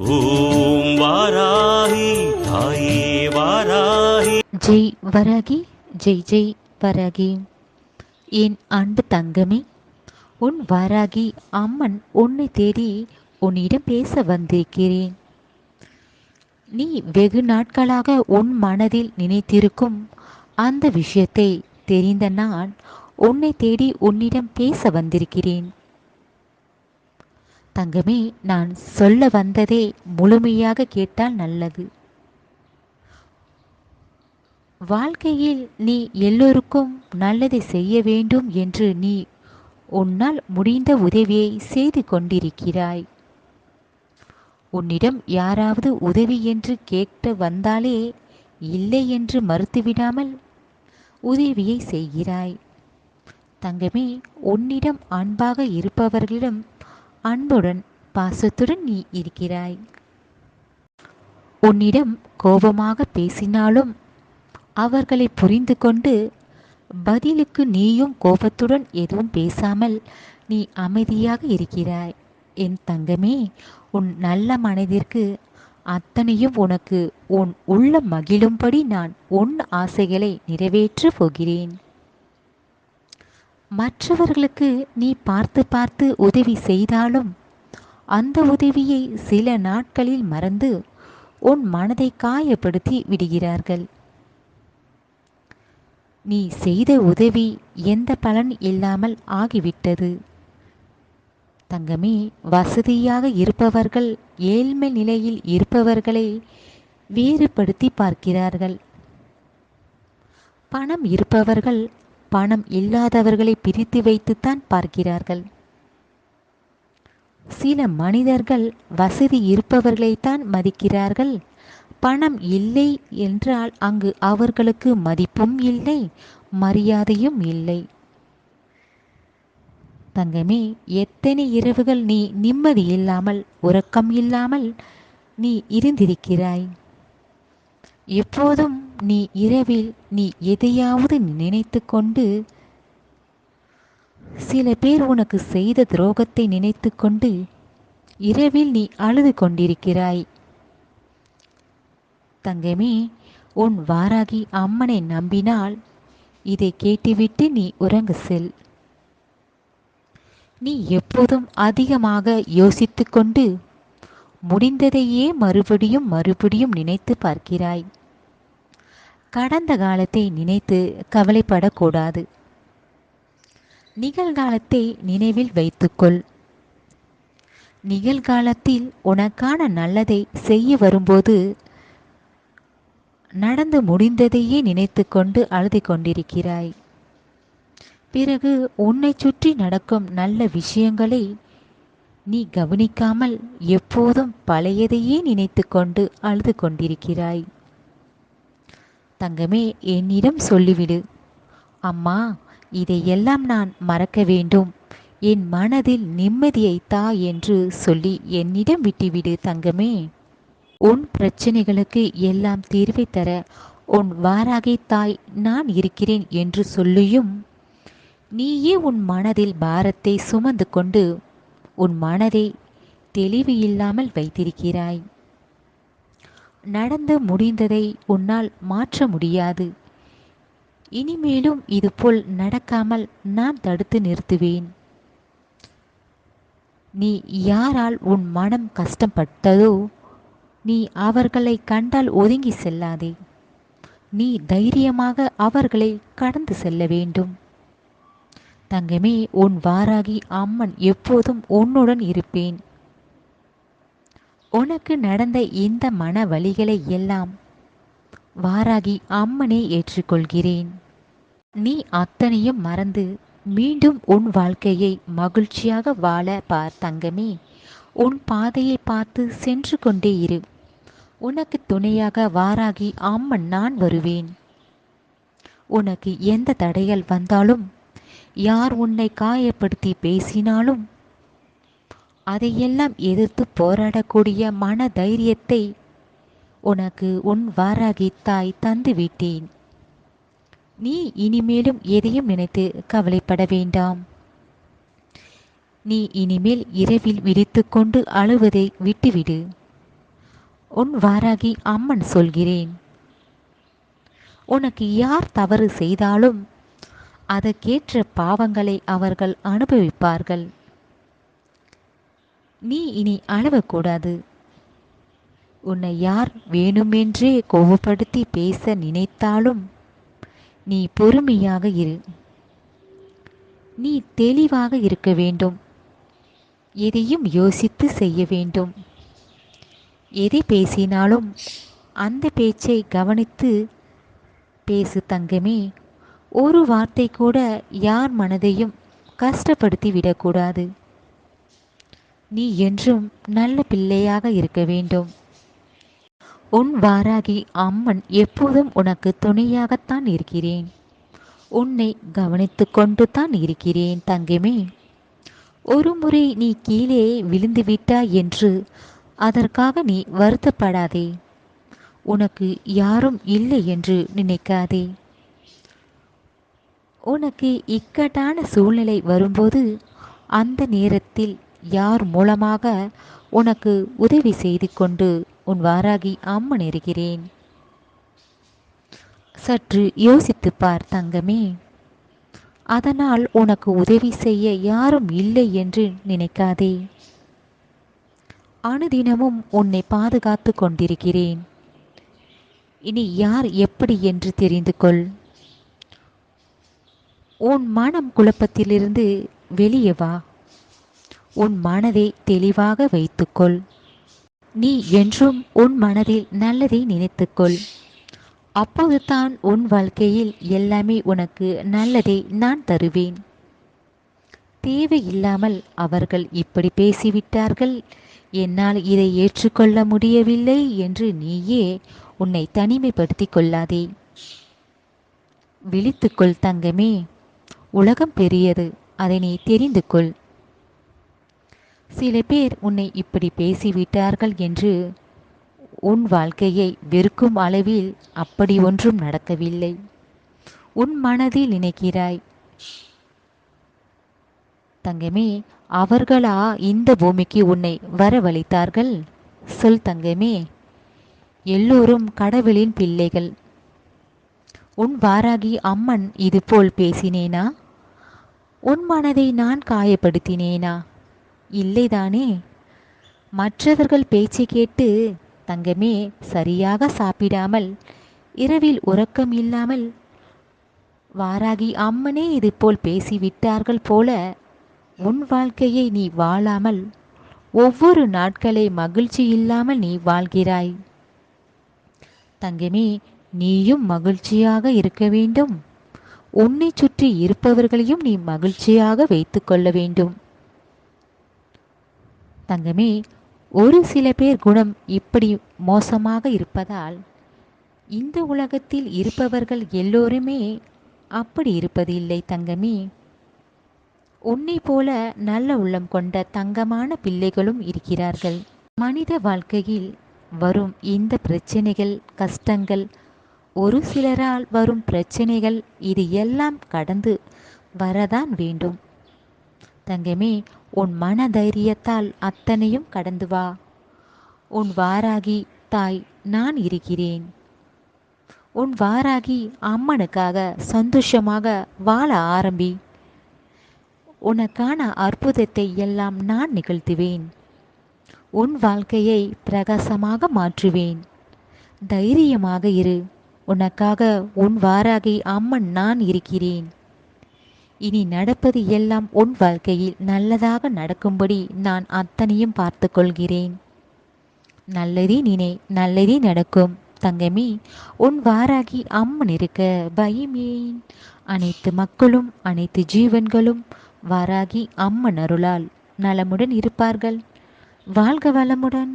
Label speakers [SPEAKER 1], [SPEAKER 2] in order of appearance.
[SPEAKER 1] ஓம் வாராகி தாயே வாராகி.
[SPEAKER 2] ஜெய் வராகி ஜெய் ஜெய் வராகி. என் அன்பு தங்கமே உன் வாராகி அம்மன் உன்னை தேடி உன்னிடம் பேச வந்திருக்கிறேன். நீ வெகு நாட்களாக உன் மனதில் நினைத்திருக்கும் அந்த விஷயத்தை தெரிந்த நான் உன்னை தேடி உன்னிடம் பேச வந்திருக்கிறேன். தங்கமே நான் சொல்ல வந்ததே முழுமையாக கேட்டால் நல்லது. வாழ்க்கையில் நீ எல்லோருக்கும் நல்லதை செய்ய வேண்டும் என்று நீ உன்னால் முடிந்த உதவியை செய்து கொண்டிருக்கிறாய். உன்னிடம் யாராவது உதவி என்று கேட்டு வந்தாலே இல்லை என்று மறுத்துவிடாமல் உதவியை செய்கிறாய். தங்கமே உன்னிடம் அன்பாக இருப்பவர்களிடம் அன்புடன் பாசத்துடன் நீ இருக்கிறாய். உன்னிடம் கோபமாக பேசினாலும் அவர்களை புரிந்து கொண்டு பதிலுக்கு நீயும் கோபத்துடன் எதுவும் பேசாமல் நீ அமைதியாக இருக்கிறாய். என் தங்கமே உன் நல்ல மனதிற்கு அத்தனையும் உனக்கு உன் உள்ள மகிழும்படி நான் உன் ஆசைகளை நிறைவேற்றப் போகிறேன். மற்றவர்களுக்கு நீ பார்த்து பார்த்து உதவி செய்தாலும் அந்த உதவியை சில நாட்களில் மறந்து உன் மனதை காயப்படுத்தி விடுகிறார்கள். நீ செய்த உதவி எந்த பலன் இல்லாமல் ஆகிவிட்டது. தங்கமே வசதியாக இருப்பவர்கள் ஏழ்மை நிலையில் இருப்பவர்களை வேறுபடுத்தி பார்க்கிறார்கள். பணம் இருப்பவர்கள் பணம் இல்லாதவர்களை பிரித்து வைத்துத்தான் பார்க்கிறார்கள். சில மனிதர்கள் வசதி இருப்பவர்களைத்தான் மதிக்கிறார்கள். பணம் இல்லை என்றால் அங்கு அவர்களுக்கு மதிப்பும் இல்லை மரியாதையும் இல்லை. தங்கமே எத்தனை இரவுகள் நீ நிம்மதி இல்லாமல் உறக்கம் இல்லாமல் நீ இருந்திருக்கிறாய்? எப்போதும் நீ இரவில் நீ எதையாவது நினைத்து கொண்டு சில பேர் உனக்கு செய்த துரோகத்தை நினைத்து கொண்டு இரவில் நீ அழுது கொண்டிருக்கிறாய். தங்கமே உன் வாராகி அம்மனை நம்பினால் இதை கேட்டுவிட்டு நீ உறங்க செல். நீ எப்போதும் அதிகமாக யோசித்து கொண்டு முடிந்ததையே மறுபடியும் மறுபடியும் நினைத்து பார்க்கிறாய். கடந்த காலத்தை நினைத்து கவலைப்படக்கூடாது. நிகழ்காலத்தை நினைவில் வைத்துக்கொள். நிகழ்காலத்தில் உனக்கான நல்லதை செய்ய வரும்போது நடந்து முடிந்ததையே நினைத்து கொண்டு அழுது கொண்டிருக்கிறாய். பிறகு உன்னை சுற்றி நடக்கும் நல்ல விஷயங்களை நீ கவனிக்காமல் எப்போதும் பழையதையே நினைத்து கொண்டு அழுது கொண்டிருக்கிறாய். தங்கமே என்னிடம் சொல்லிவிடு. அம்மா இதையெல்லாம் நான் மறக்க வேண்டும். என் மனதில் நிம்மதியை தா என்று சொல்லி என்னிடம் விட்டுவிடு தங்கமே. உன் பிரச்சனைகளுக்கு எல்லாம் தீர்வை தர உன் வாராகி தாய் நான் இருக்கிறேன் என்று சொல்லியும் நீயே உன் மனதில் பாரத்தை சுமந்து கொண்டு உன் மனதை தெளிவு இல்லாமல் வைத்திருக்கிறாய். நடந்து முடிந்ததை உன்னால் மாற்ற முடியாது. இனிமேலும் இதுபோல் நடக்காமல் நான் தடுத்து நிறுத்துவேன். நீ யாரால் உன் மனம் கஷ்டப்பட்டதோ நீ அவர்களை கண்டால் ஒதுங்கி செல்லாதே. நீ தைரியமாக அவர்களை கடந்து செல்ல வேண்டும். தங்கமே உன் வாராகி அம்மன் எப்போதும் உன்னுடன் இருப்பேன். உனக்கு நடந்த இந்த மன வழிகளை எல்லாம் வாராகி அம்மனே ஏற்றுக்கொள்கிறேன். நீ அத்தனையும் மறந்து மீண்டும் உன் வாழ்க்கையை மகிழ்ச்சியாக வாழ பார் தங்கமே. உன் பாதையை பார்த்து சென்று கொண்டே இரு. உனக்கு துணையாக வாராகி அம்மன் நான் வருவேன். உனக்கு எந்த தடைகள் வந்தாலும் யார் உன்னை காயப்படுத்தி பேசினாலும் அதையெல்லாம் எதிர்த்து போராடக்கூடிய மன தைரியத்தை உனக்கு உன் வாராகி தாய் தந்து விட்டேன் நீ இனிமேலும் எதையும் நினைத்து கவலைப்பட வேண்டாம். நீ இனிமேல் இரவில் விழித்துக்கொண்டு அழுவதை விட்டுவிடு. உன் வாராகி அம்மன் சொல்கிறேன். உனக்கு யார் தவறு செய்தாலும் அதற்கேற்ற பாவங்களை அவர்கள் அனுபவிப்பார்கள். நீ இனி அழவக்கூடாது. உன்னை யார் வேணுமென்றே கோபப்படுத்தி பேச நினைத்தாலும் நீ பொறுமையாக இரு. நீ தெளிவாக இருக்க வேண்டும். எதையும் யோசித்து செய்ய வேண்டும். எதை பேசினாலும் அந்த பேச்சை கவனித்து பேசு தங்கமே. ஒரு வார்த்தை கூட யார் மனதையும் கஷ்டப்படுத்தி விடக்கூடாது. நீ என்றும் நல்ல பிள்ளையாக இருக்க வேண்டும். உன் வாராகி அம்மன் எப்போதும் உனக்கு துணையாகத்தான் இருக்கிறேன். உன்னை கவனித்து கொண்டு தான் இருக்கிறேன் தங்கமே. ஒரு முறை நீ கீழே விழுந்து விட்டாய் என்று அதற்காக நீ வருத்தப்படாதே. உனக்கு யாரும் இல்லை என்று நினைக்காதே. உனக்கு இக்கட்டான சூழ்நிலை வரும்போது அந்த நேரத்தில் யார் மூலமாக உனக்கு உதவி செய்து கொண்டு உன் வாராகி அம்மன் இருக்கிறேன்? சற்று யோசித்துப் பார் தங்கமே. அதனால் உனக்கு உதவி செய்ய யாரும் இல்லை என்று நினைக்காதே. அனுதினமும் உன்னை பாதுகாத்து கொண்டிருக்கிறேன். இனி யார் எப்படி என்று தெரிந்து கொள். உன் மனம் குழப்பத்திலிருந்து வெளியே வா. உன் மனதை தெளிவாக வைத்துக்கொள். நீ என்றும் உன் மனதில் நல்லதை நினைத்துக்கொள். அப்போதுதான் உன் வாழ்க்கையில் எல்லாமே உனக்கு நல்லதை நான் தருவேன். தேவையில்லாமல் அவர்கள் இப்படி பேசிவிட்டார்கள். என்னால் இதை ஏற்றுக்கொள்ள முடியவில்லை என்று நீயே உன்னை தனிமைப்படுத்திக் கொள்ளாதே. விழித்துக்கொள் தங்கமே. உலகம் பெரியது அதை நீ தெரிந்து கொள். சில பேர் உன்னை இப்படி பேசிவிட்டார்கள் என்று உன் வாழ்க்கையை வெறுக்கும் அளவில் அப்படி ஒன்றும் நடக்கவில்லை. உன் மனதில் நினைக்கிறாய் தங்கமே அவர்களா இந்த பூமிக்கு உன்னை வரவழைத்தார்கள்? சொல் தங்கமே. எல்லோரும் கடவுளின் பிள்ளைகள். உன் வாராகி அம்மன் இதுபோல் பேசினேனா? உன் மனதை நான் காயப்படுத்தினேனா? இல்லைதானே? மற்றவர்கள் பேச்சு கேட்டு தங்கமே சரியாக சாப்பிடாமல் இரவில் உறக்கம் இல்லாமல் வாராகி அம்மனே இதுபோல் பேசிவிட்டார்கள் போல உன் வாழ்க்கையை நீ வாழாமல் ஒவ்வொரு நாட்களை மகிழ்ச்சி இல்லாமல் நீ வாழ்கிறாய். தங்கமே நீயும் மகிழ்ச்சியாக இருக்க வேண்டும். உன்னை சுற்றி இருப்பவர்களையும் நீ மகிழ்ச்சியாக வைத்துக்கொள்ள வேண்டும். தங்கமே ஒரு சில பேர் குணம் இப்படி மோசமாக இருப்பதால் இந்த உலகத்தில் இருப்பவர்கள் எல்லோருமே அப்படி இருப்பதில்லை தங்கமே. உன்னை போல நல்ல உள்ளம் கொண்ட தங்கமான பிள்ளைகளும் இருக்கிறார்கள். மனித வாழ்க்கையில் வரும் இந்த பிரச்சனைகள் கஷ்டங்கள் ஒரு சிலரால் வரும் பிரச்சனைகள் இது எல்லாம் கடந்து வரதான் வேண்டும். தங்கமே உன் மன தைரியத்தால் அத்தனையும் கடந்து வா. உன் வாராகி தாய் நான் இருக்கிறேன். உன் வாராகி அம்மனுக்காக சந்தோஷமாக வாழ ஆரம்பி. உனக்கான அற்புதத்தை எல்லாம் நான் நிகழ்த்துவேன். உன் வாழ்க்கையை பிரகாசமாக மாற்றுவேன். தைரியமாக இரு. உனக்காக உன் வாராகி அம்மன் நான் இருக்கிறேன். இனி நடப்பது எல்லாம் உன் வாழ்க்கையில் நல்லதாக நடக்கும்படி நான் அத்தனையும் பார்த்து கொள்கிறேன் நல்லதே நினை நல்லதே நடக்கும். தங்கமே உன் வாராகி அம்மன் இருக்க பயமேன். அனைத்து மக்களும் அனைத்து ஜீவன்களும் வாராகி அம்மன் அருளால் நலமுடன் இருப்பார்கள். வாழ்க வளமுடன்.